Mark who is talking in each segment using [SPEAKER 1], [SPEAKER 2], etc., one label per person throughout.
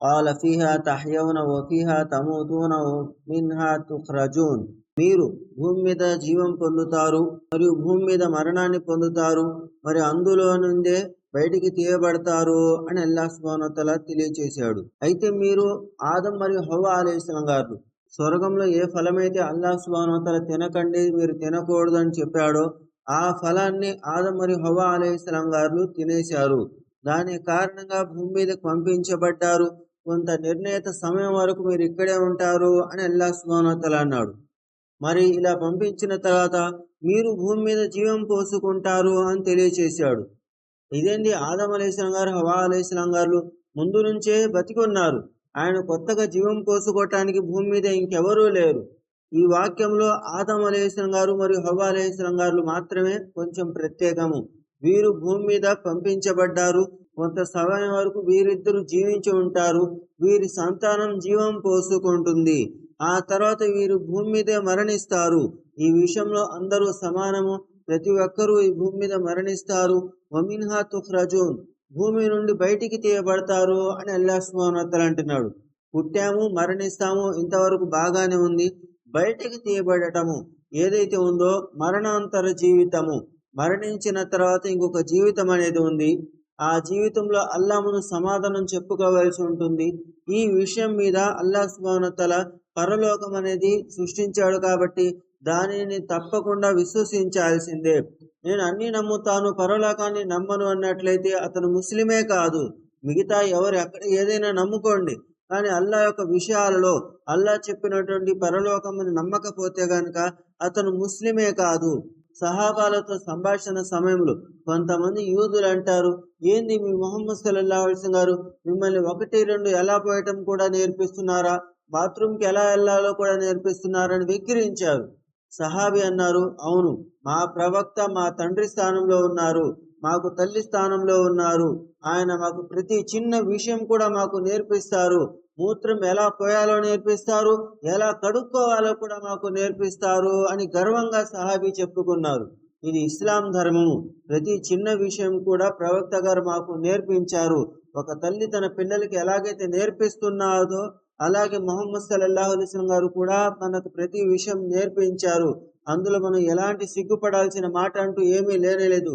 [SPEAKER 1] قال فيها تحيون وفيها تموتون ومنها تخرجون మీరు భూమి మీద జీవం పొందుతారు మరియు భూమి మీద మరణాన్ని పొందుతారు మరి అందులో నుండే బయటికి తీయబడతారు అని అల్లా సుబానతల తెలియచేశాడు అయితే మీరు ఆదం మరియు హవ ఆలయస్లం గారు స్వర్గంలో ఏ ఫలమైతే అల్లా సుబానతల తినకండి మీరు తినకూడదు అని చెప్పాడో ఆ ఫలాన్ని ఆదం మరియు హవ ఆలయస్లం గారు తినేశారు దాని కారణంగా భూమి మీదకి పంపించబడ్డారు కొంత నిర్ణీత సమయం వరకు మీరు ఇక్కడే ఉంటారు అని అల్లా సుమానోతల అన్నాడు. మరి ఇలా పంపించిన తర్వాత మీరు భూమి మీద జీవం పోసుకుంటారు అని తెలియచేశాడు. ఇదేంటి ఆదం అలీస్లాం గారు హవా అలీస్లాం గారు ముందు నుంచే బతికున్నారు. ఆయన కొత్తగా జీవం పోసుకోవటానికి భూమి మీద ఇంకెవరూ లేరు. ఈ వాక్యంలో ఆదం అలీస్లాం గారు మరియు హవా అలీస్లాం గారు మాత్రమే కొంచెం ప్రత్యేకము. వీరు భూమి మీద పంపించబడ్డారు. కొంత సమయం వరకు వీరిద్దరు జీవించి ఉంటారు. వీరి సంతానం జీవం పోసుకుంటుంది. ఆ తర్వాత వీరు భూమి మీదే మరణిస్తారు. ఈ విషయంలో అందరూ సమానము. ప్రతి ఒక్కరూ ఈ భూమి మీద మరణిస్తారు. వమిన్హా తుఖ్రజూన్. భూమి నుండి బయటికి తీయబడతారు అని అల్లాహ్మతలు అంటున్నాడు. పుట్టాము మరణిస్తాము ఇంతవరకు బాగానే ఉంది. బయటికి తీయబడటము ఏదైతే ఉందో మరణాంతర జీవితము. మరణించిన తర్వాత ఇంకొక జీవితం అనేది ఉంది. ఆ జీవితంలో అల్లామును సమాధానం చెప్పుకోవాల్సి ఉంటుంది. ఈ విషయం మీద అల్లా సుబానతల పరలోకం అనేది సృష్టించాడు కాబట్టి దానిని తప్పకుండా విశ్వసించాల్సిందే. నేను అన్ని నమ్ముతాను పరలోకాన్ని నమ్మను అన్నట్లయితే అతను ముస్లిమే కాదు. మిగతా ఎవరు ఎక్కడ ఏదైనా నమ్ముకోండి. కానీ అల్లా యొక్క విషయాలలో అల్లా చెప్పినటువంటి పరలోకముని నమ్మకపోతే గనక అతను ముస్లిమే కాదు. సహాబాలతో సంభాషణ సమయంలో కొంతమంది యూదులు అంటారు ఏంది మీ మొహమ్మద్ సల్లా అలిసం గారు? మిమ్మల్ని ఒకటి రెండు ఎలా పోయటం కూడా నేర్పిస్తున్నారా? బాత్రూమ్కి ఎలా వెళ్ళాలో కూడా నేర్పిస్తున్నారని వెక్కిరించారు సహాబి అన్నారు అవును మా ప్రవక్త మా తండ్రి స్థానంలో ఉన్నారు మాకు తల్లి స్థానంలో ఉన్నారు. ఆయన మాకు ప్రతి చిన్న విషయం కూడా మాకు నేర్పిస్తారు. మూత్రం ఎలా పోయాలో నేర్పిస్తారు ఎలా కడుక్కోవాలో కూడా మాకు నేర్పిస్తారు అని గర్వంగా సహాబీ చెప్పుకున్నారు. ఇది ఇస్లాం ధర్మము. ప్రతి చిన్న విషయం కూడా ప్రవక్త గారు మాకు నేర్పించారు. ఒక తల్లి తన పిల్లలకి ఎలాగైతే నేర్పిస్తున్నారో అలాగే మొహమ్మద్ సల్లల్లాహు అలిస్లం గారు కూడా మనకు ప్రతి విషయం నేర్పించారు. అందులో మనం ఎలాంటి సిగ్గుపడాల్సిన మాట అంటూ ఏమీ లేనేలేదు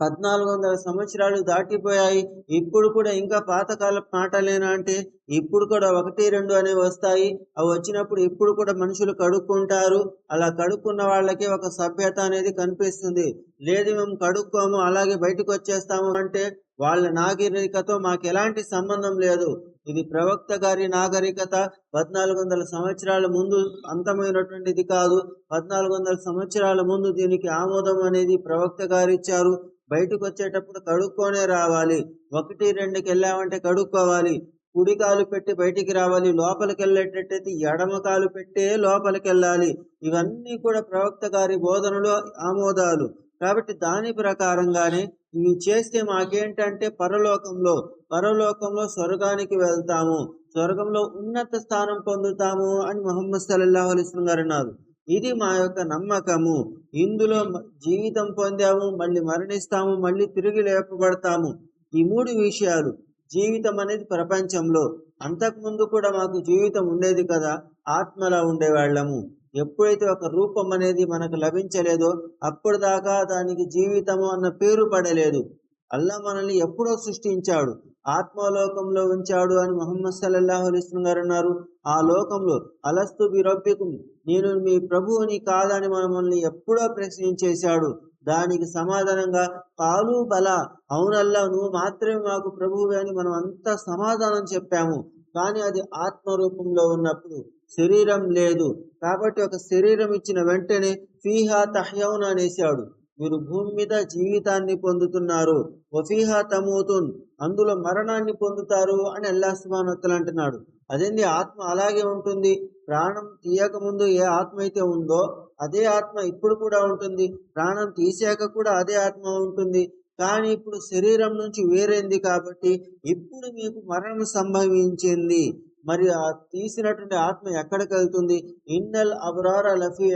[SPEAKER 1] పద్నాలుగు వందల సంవత్సరాలు దాటిపోయాయి. ఇప్పుడు కూడా ఇంకా పాతకాల మాటలేనా అంటే ఇప్పుడు కూడా ఒకటి రెండు అనేవి వస్తాయి. అవి వచ్చినప్పుడు ఇప్పుడు కూడా మనుషులు కడుక్కుంటారు. అలా కడుక్కున్న వాళ్ళకి ఒక సభ్యత అనేది కనిపిస్తుంది. లేదు మేము కడుక్కోము అలాగే బయటకు వచ్చేస్తాము అంటే వాళ్ళ నాగరికతో మాకు ఎలాంటి సంబంధం లేదు. ఇది ప్రవక్త గారి నాగరికత. పద్నాలుగు వందల సంవత్సరాల ముందు అంతమైనటువంటిది కాదు. పద్నాలుగు వందల సంవత్సరాల ముందు దీనికి ఆమోదం అనేది ప్రవక్త గారు ఇచ్చారు. బయటకు వచ్చేటప్పుడు కడుక్కొనే రావాలి. ఒకటి రెండుకి వెళ్ళామంటే కడుక్కోవాలి. కుడి కాలు పెట్టి బయటికి రావాలి. లోపలికి వెళ్ళేటట్టయితే ఎడమ కాలు పెట్టే లోపలికి వెళ్ళాలి ఇవన్నీ కూడా ప్రవక్త గారి బోధనలు ఆమోదాలు. కాబట్టి దాని ప్రకారంగానే ఇవి చేస్తే మాకేంటంటే పరలోకంలో పరలోకంలో స్వర్గానికి వెళ్తాము. స్వర్గంలో ఉన్నత స్థానం పొందుతాము అని మొహమ్మద్ సల్లాహు అలిస్లం గారు అన్నారు. ఇది మా యొక్క నమ్మకము. ఇందులో జీవితం పొందాము మళ్ళీ మరణిస్తాము మళ్ళీ తిరిగి లేపబడతాము. ఈ మూడు విషయాలు జీవితం అనేది ప్రపంచంలో. అంతకుముందు కూడా మాకు జీవితం ఉండేది కదా ఆత్మలా ఉండేవాళ్ళము. ఎప్పుడైతే ఒక రూపం అనేది మనకు లభించలేదో అప్పుడు దాకా దానికి జీవితము అన్న పేరు పడలేదు. అల్లా మనల్ని ఎప్పుడో సృష్టించాడు. ఆత్మలోకంలో ఉంచాడు అని మొహమ్మద్ సల్లల్లాహు అలిస్లం గారు అన్నారు. ఆ లోకంలో అలస్తు బిరబ్బికుం నేను మీ ప్రభువుని కాదని మనల్ని ఎప్పుడో ప్రశ్నించేశాడు దానికి సమాధానంగా కాలు బల అవునల్లా నువ్వు మాత్రమే మాకు ప్రభువే అని మనం అంతా సమాధానం చెప్పాము. కానీ అది ఆత్మ రూపంలో ఉన్నప్పుడు శరీరం లేదు. కాబట్టి ఒక శరీరం ఇచ్చిన వెంటనే ఫీహా తహ్యౌన్ అనేసాడు. మీరు భూమి మీద జీవితాన్ని పొందుతున్నారు. వఫీహా తమూతున్ అందులో మరణాన్ని పొందుతారు అని అల్లాహ్సుబానత్తలు అంటున్నాడు. అదేంటి ఆత్మ అలాగే ఉంటుంది. ప్రాణం తీయక ముందు ఏ ఆత్మ అయితే ఉందో అదే ఆత్మ ఇప్పుడు కూడా ఉంటుంది. ప్రాణం తీసాక కూడా అదే ఆత్మ ఉంటుంది. కానీ ఇప్పుడు శరీరం నుంచి వేరైంది కాబట్టి ఇప్పుడు మీకు మరణం సంభవించింది. మరి ఆ తీసినటువంటి ఆత్మ ఎక్కడికి వెళ్తుంది? ఇన్నల్ అబ్రార్ లఫీ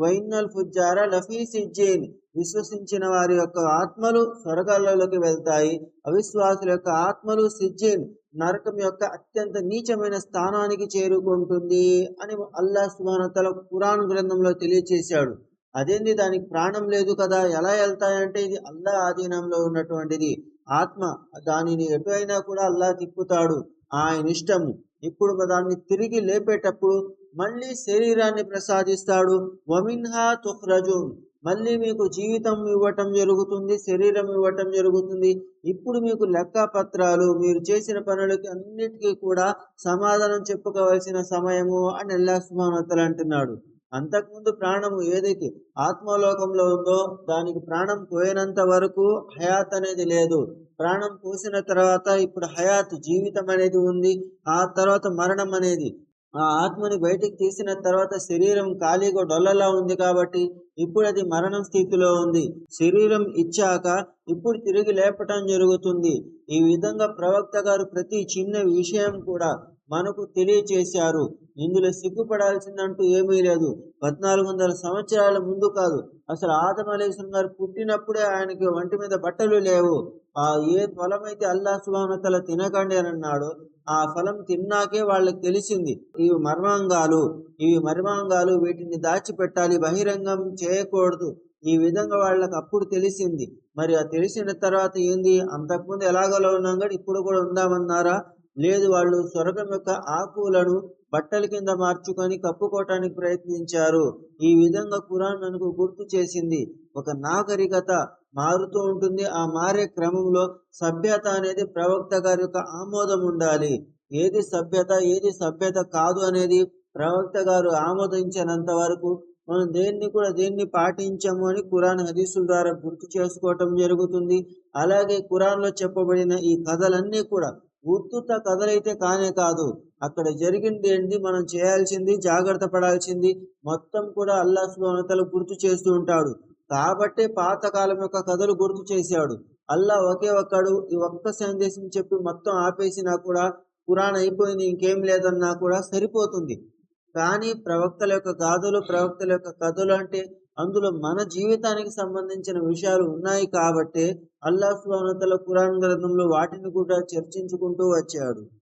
[SPEAKER 1] వైన్నల్ ఫుజ్జార లఫీ సిజ్జీన్. విశ్వసించిన వారి యొక్క ఆత్మలు స్వర్గాలలోకి వెళ్తాయి. అవిశ్వాసుల యొక్క ఆత్మలు సిజ్జీన్. నరకం యొక్క అత్యంత నీచమైన స్థానానికి చేరుకుంటుంది అని అల్లా సుమానతల పురాణ గ్రంథంలో తెలియచేశాడు. అదేంది? దానికి ప్రాణం లేదు కదా ఎలా వెళ్తాయంటే ఇది అల్లా ఆధీనంలో ఉన్నటువంటిది. ఆత్మ దానిని ఎటు అయినా కూడా అల్లా తిప్పుతాడు. ఆయన ఇష్టము. ఇప్పుడు దాన్ని తిరిగి లేపేటప్పుడు మళ్ళీ శరీరాన్ని ప్రసాదిస్తాడు. వమిన్హా తుఖ్రజున్. మళ్ళీ మీకు జీవితం ఇవ్వటం జరుగుతుంది శరీరం ఇవ్వటం జరుగుతుంది. ఇప్పుడు మీకు లెక్క పత్రాలు మీరు చేసిన పనులకి అన్నిటికీ కూడా సమాధానం చెప్పుకోవాల్సిన సమయము అని అల్లా సుమానతలు అంటున్నాడు. అంతకుముందు ప్రాణము ఏదైతే ఆత్మలోకంలో ఉందో దానికి ప్రాణం పోయినంత వరకు హయాత్ అనేది లేదు. ప్రాణం పోసిన తర్వాత ఇప్పుడు హయాత్ జీవితం అనేది ఉంది. ఆ తర్వాత మరణం అనేది. ఆ ఆత్మని బయటికి తీసిన తర్వాత శరీరం ఖాళీగా డొల్లలా ఉంది కాబట్టి ఇప్పుడు అది మరణం స్థితిలో ఉంది. శరీరం ఇచ్చాక ఇప్పుడు తిరిగి లేపటం జరుగుతుంది. ఈ విధంగా ప్రవక్త గారు ప్రతి చిన్న విషయం కూడా మనకు తెలియచేశారు. ఇందులో సిగ్గుపడాల్సిందంటూ ఏమీ లేదు. పద్నాలుగు వందల సంవత్సరాల ముందు కాదు. అసలు ఆదం అలీస్లం గారు పుట్టినప్పుడే ఆయనకి వంటి మీద బట్టలు లేవు. ఆ ఏ ఫలమైతే అయితే అల్లా సుబానతల తినకండి అని అన్నాడు ఆ ఫలం తిన్నాకే వాళ్ళకి తెలిసింది. ఇవి మర్మాంగాలు. ఇవి మర్మాంగాలు. వీటిని దాచిపెట్టాలి. బహిరంగం చేయకూడదు. ఈ విధంగా వాళ్ళకి అప్పుడు తెలిసింది. మరి ఆ తెలిసిన తర్వాత ఏంది? అంతకుముందు ఎలాగలో ఉన్నాం కానీ ఇప్పుడు కూడా ఉందామన్నారా? లేదు వాళ్ళు స్వర్గం యొక్క ఆకులను బట్టల కింద మార్చుకొని కప్పుకోవటానికి ప్రయత్నించారు. ఈ విధంగా ఖురాన్ మనకు గుర్తు చేసింది. ఒక నాగరికత మారుతూ ఉంటుంది. ఆ మారే క్రమంలో సభ్యత అనేది ప్రవక్త గారి యొక్క ఆమోదం ఉండాలి. ఏది సభ్యత ఏది సభ్యత కాదు అనేది ప్రవక్త గారు ఆమోదించినంత వరకు మనం దేన్ని కూడా దేన్ని పాటించము అని కురాన్ హదీసుల ద్వారా గుర్తు చేసుకోవటం జరుగుతుంది. అలాగే ఖురాన్లో చెప్పబడిన ఈ కథలన్నీ కూడా ఉత్తుత కథలైతే కానే కాదు. అక్కడ జరిగింది ఏంటి మనం చేయాల్సింది జాగ్రత్త పడాల్సింది మొత్తం కూడా అల్లా సుబ్హానతల గుర్తు చేస్తూ ఉంటాడు. కాబట్టే పాతకాలం యొక్క కథలు గుర్తు చేశాడు. అల్లా ఒకే ఒక్కడు ఈ ఒక్క సందేశం చెప్పి మొత్తం ఆపేసినా కూడా పురాణ అయిపోయింది ఇంకేం లేదన్నా కూడా సరిపోతుంది. కానీ ప్రవక్తల యొక్క గాథలు ప్రవక్తల యొక్క కథలు అంటే అందులో మన జీవితానికి సంబంధించిన విషయాలు ఉన్నాయి కాబట్టే అల్లా సుబ్హానతల ఖురాన్ గ్రంథంలో వాటిని కూడా చర్చించుకుంటూ వచ్చాడు.